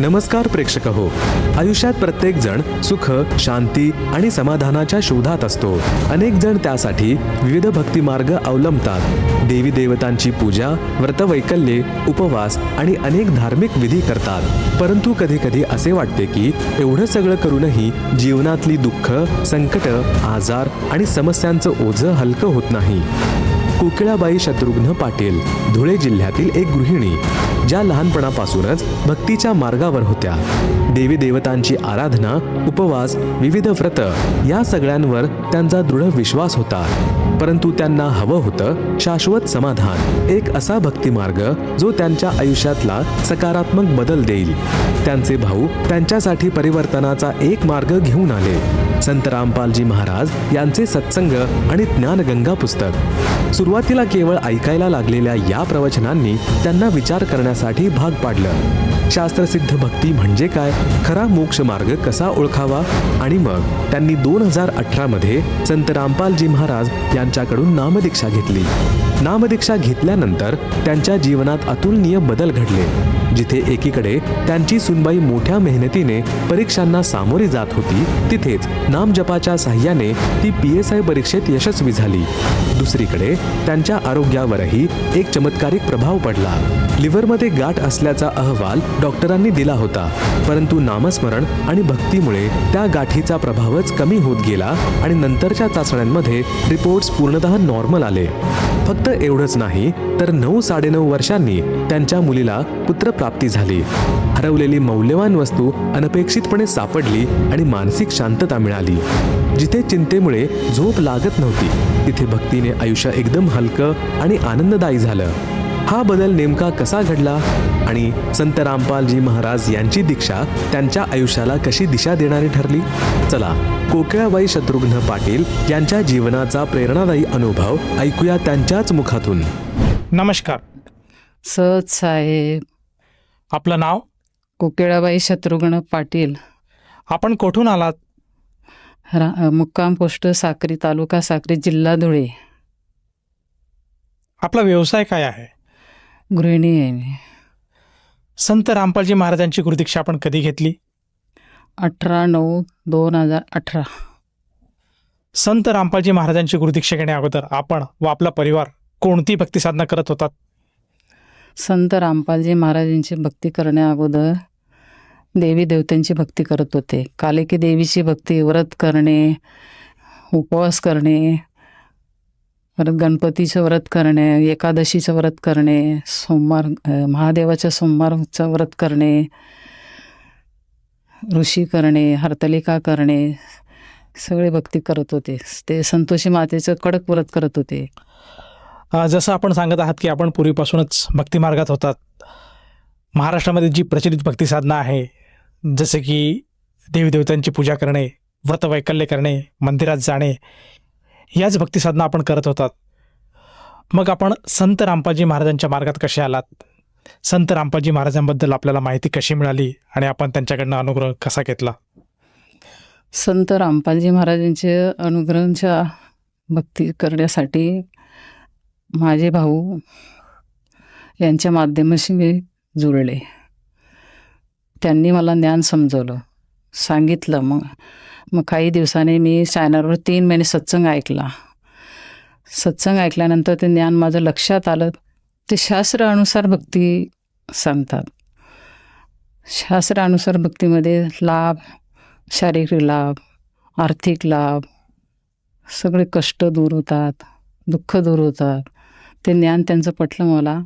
नमस्कार प्रेक्षक हो. आयुष्यात प्रत्येक जण सुख शांती आणि समाधानाच्या शोधात असतो. अनेक जण त्यासाठी विविध भक्ती मार्ग अवलंबतात. देवी देवतांची पूजा व्रतवैकल्ये उपवास आणि अनेक धार्मिक विधी करतात. परंतु कधी कधी असे वाटते की एवढं सगळं करूनही जीवनातली दुःख संकट आजार आणि समस्यांचं ओझं हलकं होत नाही. कोकिळाबाई शत्रुघ्न पाटील धुळे जिल्ह्यातील एक गृहिणी. ज्या लहानपणापासूनच भक्तीच्या मार्गावर होत्या. देवी देवतांची आराधना उपवास विविध व्रत या सगळ्यांवर त्यांचा दृढ विश्वास होता. परंतु त्यांना हवं होतं शाश्वत समाधान एक असा भक्तिमार्ग जो त्यांच्या आयुष्यातला सकारात्मक बदल देईल. त्यांचे भाऊ त्यांच्यासाठी परिवर्तनाचा एक मार्ग घेऊन आले. संत रामपालजी महाराज यांचे सत्संग आणि ज्ञानगंगा पुस्तक. सुरुवातीला केवळ ऐकायला लागलेल्या या प्रवचनांनी त्यांना विचार करण्यासाठी भाग पाडलं. शास्त्रसिद्ध भक्ती म्हणजे काय? खरा मोक्ष मार्ग कसा ओळखावा? आणि मग त्यांनी दोन हजार अठरा मध्ये संत रामपालजी महाराज यांच्याकडून नामदीक्षा घेतली. नामदीक्षा घेतल्यानंतर त्यांच्या जीवनात अतुलनीय बदल घडले. जिथे एकीकडे त्यांची सुनबाई मोठ्या मेहनतीने परीक्षांना सामोरी जात होती तिथेच नामजपाच्या साह्याने ती पी एस आय परीक्षेत यशस्वी झाली. दुसरीकडे त्यांच्या आरोग्यावरही एक चमत्कारिक प्रभाव पडला. लिव्हरमध्ये गाठ असल्याचा अहवाल डॉक्टरांनी दिला होता परंतु नामस्मरण आणि भक्तीमुळे त्या गाठीचा प्रभावच कमी होत गेला आणि नंतरच्या चाचण्यांमध्ये रिपोर्ट्स पूर्णतः नॉर्मल आले. फक्त एवढंच नाही तर नऊ साडेनऊ वर्षांनी त्यांच्या मुलीला पुत्रप्राप्ती झाली. हरवलेली मौल्यवान वस्तू अनपेक्षितपणे सापडली आणि मानसिक शांतता मिळाली. जिथे चिंतेमुळे झोप लागत नव्हती तिथे भक्तीने आयुष्य एकदम हलकं आणि आनंददायी झालं. हा बदल नेमका कसा घडला आणि संत रामपालजी महाराज यांची दीक्षा त्यांच्या आयुष्याला कशी दिशा देणारी ठरली? चला कोकिळाबाई शत्रुघ्न पाटील यांच्या जीवनाचा प्रेरणादायी अनुभव ऐकूया त्यांच्याच मुखातून. नमस्कार. सत साहेब. आपलं नाव? कोकिळाबाई शत्रुघ्न पाटील. आपण कुठून आलात? रा मुक्काम पोस्ट साक्री तालुका साक्री जिल्हा धुळे. आपला व्यवसाय काय आहे? गृहिणी आहे मी. संत रामपालजी महाराजांची गुरुदीक्षा आपण कधी घेतली? अठरा नऊ दोन हजार अठरा. संत रामपालजी महाराजांची गुरुदीक्षा घेण्या अगोदर आपण व आपला परिवार कोणती भक्ती साधना करत होतात? संत रामपालजी महाराजांची भक्ती करण्या अगोदर देवी देवतांची भक्ती करत होते. कालिकी देवीची भक्ती व्रत करणे उपवास करणे परत गणपतीचं व्रत करणे एकादशीचं व्रत करणे सोमवार महादेवाच्या सोमवारचं व्रत करणे ऋषी करणे हरतलिका करणे सगळे भक्ती करत होते. ते संतोषी मातेचं कडक व्रत करत होते. जसं आपण सांगत आहात की आपण पूर्वीपासूनच भक्ती मार्गात होतात. महाराष्ट्रामध्ये जी प्रचलित भक्ती साधना आहे जसे की देवी देवतांची पूजा करणे व्रतवैकल्य करणे मंदिरात जाणे याच भक्तिसाधना आपण करत होतात. मग आपण संत रामपाजी महाराजांच्या मार्गात कसे आलात? संत रामपाजी महाराजांबद्दल आपल्याला माहिती कशी मिळाली आणि आपण त्यांच्याकडनं अनुग्रह कसा घेतला? संत रामपालजी महाराजांचे अनुग्रहांच्या भक्ती करण्यासाठी माझे भाऊ यांच्या माध्यमाशी मी जुळले. त्यांनी मला ज्ञान समजवलं. सांगितलं मग मग काही दिवसांनी मी चॅनलवर तीन महिने सत्संग ऐकला. सत्संग ऐकल्यानंतर ते ज्ञान माझं लक्षात आलं. ते शास्त्रानुसार भक्ती सांगतात. शास्त्रानुसार भक्तीमध्ये लाभ शारीरिक लाभ आर्थिक लाभ सगळे कष्ट दूर होतात दुःख दूर होतात. ते ज्ञान त्यांचं पटलं मला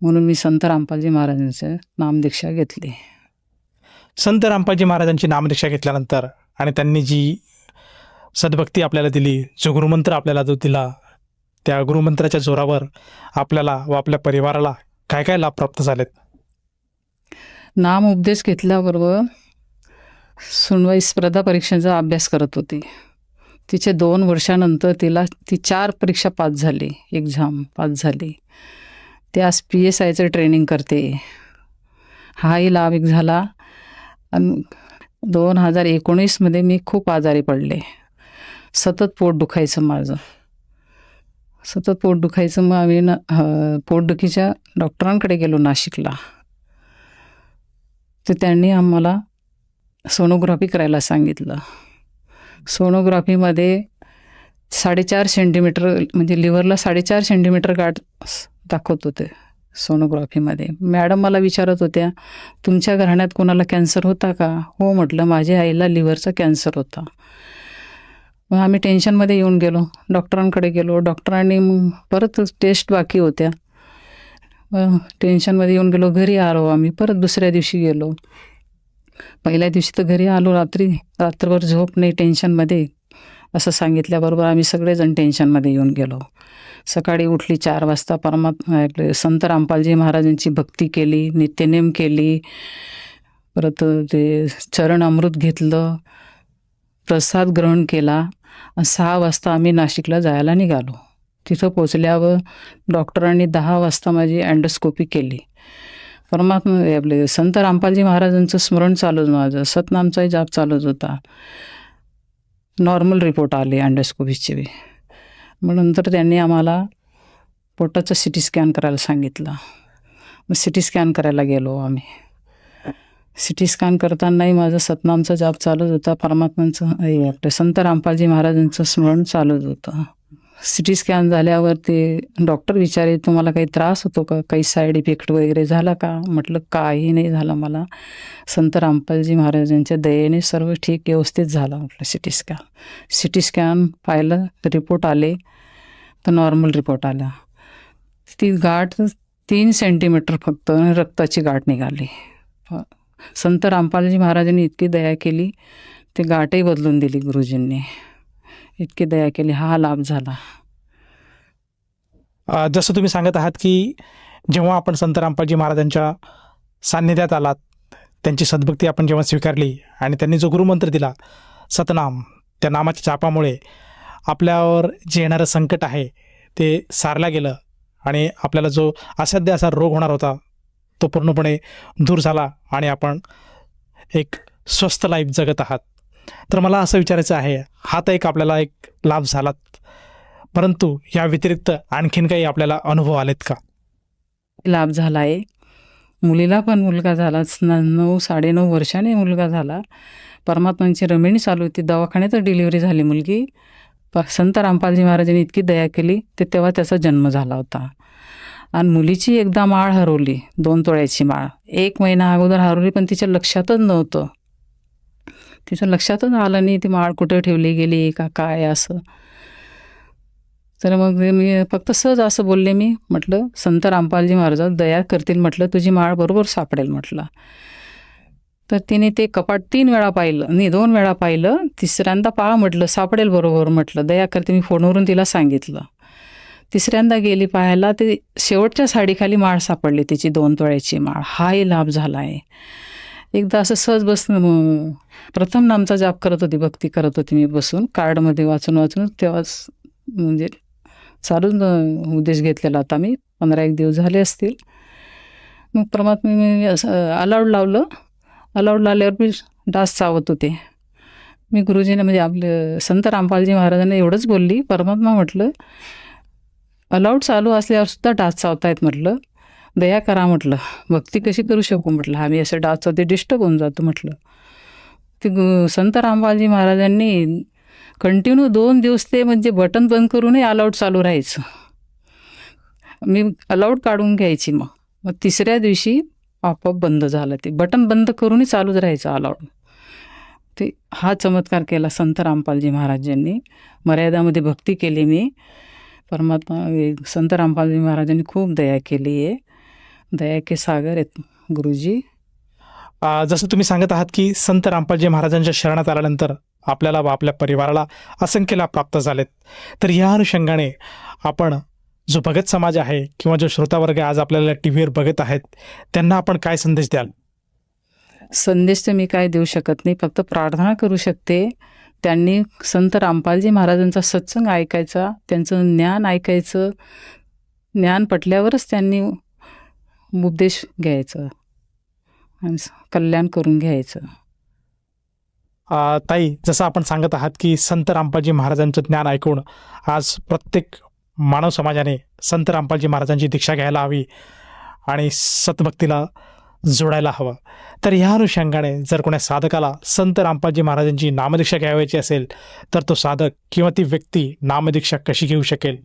म्हणून मी संत रामपालजी महाराजांचं नामदीक्षा घेतली. संत रामपालजी महाराजांची नामदीक्षा घेतल्यानंतर आणि त्यांनी जी सद्भक्ती आपल्याला दिली जो गुरुमंत्र आपल्याला जो दिला त्या गुरुमंत्राच्या जोरावर आपल्याला व आपल्या परिवाराला काय काय लाभ प्राप्त झालेत? नाम उपदेश घेतल्याबरोबर सुनवाई स्पर्धा परीक्षांचा अभ्यास करत होती. तिचे दोन वर्षानंतर तिला ती चार परीक्षा पास झाली एक्झाम पास झाली. ती आज पी एस आयचं ट्रेनिंग करते. हाही लाभ एक झाला. आणि दोन हजार एकोणीसमध्ये मी खूप आजारी पडले. सतत पोट दुखायचं माझं. सतत पोट दुखायचं मग आम्ही न पोटदुखीच्या डॉक्टरांकडे गेलो नाशिकला. तर त्यांनी आम्हाला सोनोग्राफी करायला सांगितलं. सोनोग्राफीमध्ये साडेचार सेंटीमीटर म्हणजे लिव्हरला साडेचार सेंटीमीटर गाठ दाखवत होते. सोनोग्राफीमध्ये मॅडम मला विचारत होत्या तुमच्या घराण्यात कोणाला कॅन्सर होता का? हो म्हटलं माझ्या आईला लिव्हरचा कॅन्सर होता. मग आम्ही टेन्शनमध्ये येऊन गेलो. डॉक्टरांकडे गेलो. डॉक्टरांनी परत टेस्ट बाकी होत्या. टेन्शनमध्ये येऊन गेलो. घरी आलो आम्ही. परत दुसऱ्या दिवशी गेलो. पहिल्या दिवशी तर घरी आलो. रात्री रात्रभर झोप नाही. टेन्शनमध्ये असं सांगितल्याबरोबर आम्ही सगळेजण टेन्शनमध्ये येऊन गेलो. सकाळी उठली चार वाजता परमात्मा संत रामपालजी महाराजांची भक्ती केली नित्यनेम केली. परत ते चरण अमृत घेतलं प्रसाद ग्रहण केला. सहा वाजता आम्ही नाशिकला जायला निघालो. तिथं पोचल्यावर डॉक्टरांनी दहा वाजता माझी अँडोस्कोपी केली. परमात्मा आपले संत रामपालजी महाराजांचं स्मरण चालू माझं. सतनामचाही जाप चालूच होता. नॉर्मल रिपोर्ट आले अँडोस्कोपीचे बी मग नंतर त्यांनी आम्हाला पोटाचं सी टी स्कॅन करायला सांगितलं. मग सी टी स्कॅन करायला गेलो आम्ही. सी टी स्कॅन करतानाही माझं सतनामचा जाप चालूच होता परमात्मांचं हे संत रामपालजी महाराजांचं स्मरण चालूच होतं. सी टी स्कॅन झाल्यावर ते डॉक्टर विचारे तुम्हाला काही त्रास होतो का? काही साईड इफेक्ट वगैरे झाला का? म्हटलं काही नाही झालं मला. संत रामपालजी महाराजांच्या दयेने सर्व ठीक व्यवस्थित झालं म्हटलं C T scan. C T scan पाहिलं रिपोर्ट आले तर नॉर्मल रिपोर्ट आला. ती गाठ तीन सेंटीमीटर फक्त रक्ताची गाठ निघाली. संत रामपालजी महाराजांनी इतकी दया केली ते गाठही बदलून दिली गुरुजींनी. इतकी दया केली हा लाभ झाला. जसं तुम्ही सांगत आहात की जेव्हा आपण संत रामपालजी महाराजांच्या सान्निध्यात आलात त्यांची सद्भक्ती आपण जेव्हा स्वीकारली आणि त्यांनी जो गुरुमंत्र दिला सतनाम त्या नामाच्या चापामुळे आपल्यावर जे येणारं संकट आहे ते सारलं गेलं आणि आपल्याला जो असाध्य असा रोग होणार होता तो पूर्णपणे दूर झाला आणि आपण एक स्वस्त लाईफ जगत आहात. तर मला असं विचारायचं आहे हा तर एक आपल्याला एक लाभ झालात परंतु या व्यतिरिक्त आणखीन काही आपल्याला अनुभव आलेत का? लाभ झाला आहे. मुलीला पण मुलगा झाला न नऊ साडेनऊ वर्षाने मुलगा झाला. परमात्मांची रमिणी चालू होती. दवाखान्यातच डिलिव्हरी झाली मुलगी. प संत रामपालजी महाराजांनी इतकी दया केली ते तेव्हा त्याचा जन्म झाला होता. आणि मुलीची एकदा माळ हरवली दोन तोळ्याची माळ. एक महिना अगोदर हरवली पण तिच्या लक्षातच नव्हतं. तिच्या लक्षातच आलं नाही ती माळ कुठं ठेवली गेली का काय असं. तर मग मी फक्त सहज असं बोलले मी म्हटलं संत रामपालजी महाराज दया करतील म्हटलं तुझी माळ बरोबर सापडेल म्हटलं. तर तिने ते कपाट तीन वेळा पाहिलं नाही दोन वेळा पाहिलं तिसऱ्यांदा पाहा म्हटलं सापडेल बरोबर म्हटलं दया करते मी फोनवरून तिला सांगितलं. तिसऱ्यांदा गेली पाहायला ते शेवटच्या साडीखाली माळ सापडली तिची दोन तोळ्याची माळ. हाही लाभ झाला आहे एकदा असं सहज बसून प्रथम नामचा जाप करत होती भक्ती करत होती मी बसून. कार्डमध्ये वाचून वाचून तेव्हाच म्हणजे चालून उद्देश घेतलेला आता मी. पंधरा एक दिवस झाले असतील. मग परमात्मा मी असं अलाउड लावलं. अलाउड लावल्यावर मी डास चावत होते. मी गुरुजीने म्हणजे आपले संत रामपालजी महाराजांना एवढंच बोलली. परमात्मा म्हटलं अलाउड चालू असल्यावर सुद्धा डास चावतायत म्हटलं. दया करा म्हटलं. भक्ती कशी करू शकू म्हटलं. आम्ही असं डाचो ते डिस्टर्ब होऊन जातो म्हटलं. ते संत रामपालजी महाराजांनी कंटिन्यू दोन दिवस ते म्हणजे बटन बंद करूनही अलाउड चालू राहायचं. मी अलाउड काढून घ्यायची मग. मग तिसऱ्या दिवशी आपोआप बंद झालं ते. बटन बंद करूनही चालूच राहायचं अलाउड ते हा चमत्कार केला संत रामपालजी महाराजांनी. मर्यादामध्ये भक्ती केली मी. परमात्मा संत रामपालजी महाराजांनी खूप दया केली आहे. दया के सागर आहेत गुरुजी. जसं तुम्ही सांगत आहात की संत रामपालजी महाराजांच्या शरणात आल्यानंतर आपल्याला व आपल्या परिवाराला असंख्य लाभ प्राप्त झालेत. तर या अनुषंगाने आपण जो भगत समाज आहे किंवा जो श्रोतावर्ग आज आपल्याला टी व्हीवर बघत आहेत त्यांना आपण काय संदेश द्याल? संदेश तर मी काय देऊ शकत नाही फक्त प्रार्थना करू शकते. त्यांनी संत रामपालजी महाराजांचा सत्संग ऐकायचा त्यांचं ज्ञान ऐकायचं. ज्ञान पटल्यावरच त्यांनी उपदेश घ्यायचं. आणि कल्याण करून घ्यायचं. ताई जसं आपण सांगत आहात की संत रामपालजी महाराजांचं ज्ञान ऐकून आज प्रत्येक मानव समाजाने संत रामपालजी महाराजांची दीक्षा घ्यायला हवी आणि सतभक्तीला जोडायला हवं. तर ह्या अनुषंगाने जर कोण्या साधकाला संत रामपालजी महाराजांची नामदीक्षा घ्यावयाची असेल तर तो साधक किंवा ती व्यक्ती नामदीक्षा कशी घेऊ शकेल?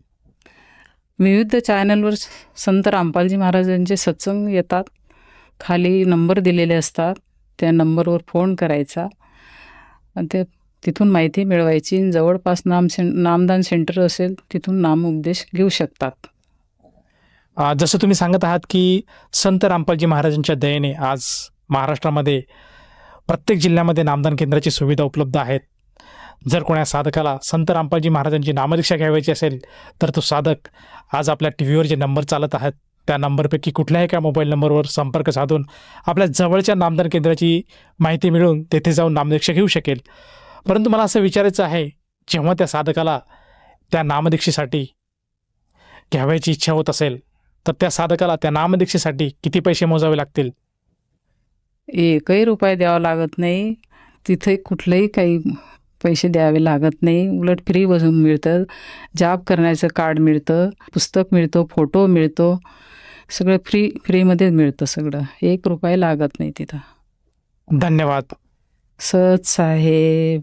विविध चॅनलवर संत रामपालजी महाराजांचे सत्संग येतात. खाली नंबर दिलेले असतात. त्या नंबरवर फोन करायचा. आणि ते तिथून माहिती मिळवायची. जवळपास नाम से नामदान सेंटर असेल तिथून नामउपदेश घेऊ शकतात. जसं तुम्ही सांगत आहात की संत रामपालजी महाराजांच्या दयेने आज महाराष्ट्रामध्ये प्रत्येक जिल्ह्यामध्ये नामदान केंद्राची सुविधा उपलब्ध आहेत. जर कोणा साधकाला संत रामपालजी महाराजांची नामदीक्षा घ्यावायची असेल तर तो साधक आज आपल्या टी व्हीवर जे नंबर चालत आहेत त्या नंबरपैकी कुठल्याही एका मोबाईल नंबरवर संपर्क साधून आपल्या जवळच्या नामदान केंद्राची माहिती मिळून तेथे जाऊन नामदीक्षा घेऊ शकेल. परंतु मला असं विचारायचं आहे जेव्हा त्या साधकाला त्या नामदीक्षेसाठी घ्यावयाची इच्छा होत असेल तर त्या साधकाला त्या नामदीक्षेसाठी किती पैसे मोजावे लागतील? एकही रुपये द्यावा लागत नाही. तिथे कुठलंही काही पैसे द्यावे लागत नाही. उलट फ्री बसून मिळतं. जाब करण्याचं कार्ड मिळतं. पुस्तक मिळतं फोटो मिळतो. सगळं फ्री फ्रीमध्ये मिळतं सगळं. एक रुपये लागत नाही तिथं. धन्यवाद. सत साहेब.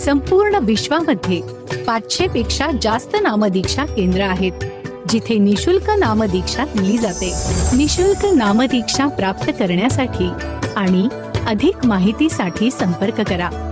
संपूर्ण विश्वामध्ये पाचशे पेक्षा जास्त नामदीक्षा केंद्र आहेत जिथे निशुल्क नामदीक्षा दिली जाते. निशुल्क नामदीक्षा प्राप्त करण्यासाठी आणि अधिक माहितीसाठी संपर्क करा.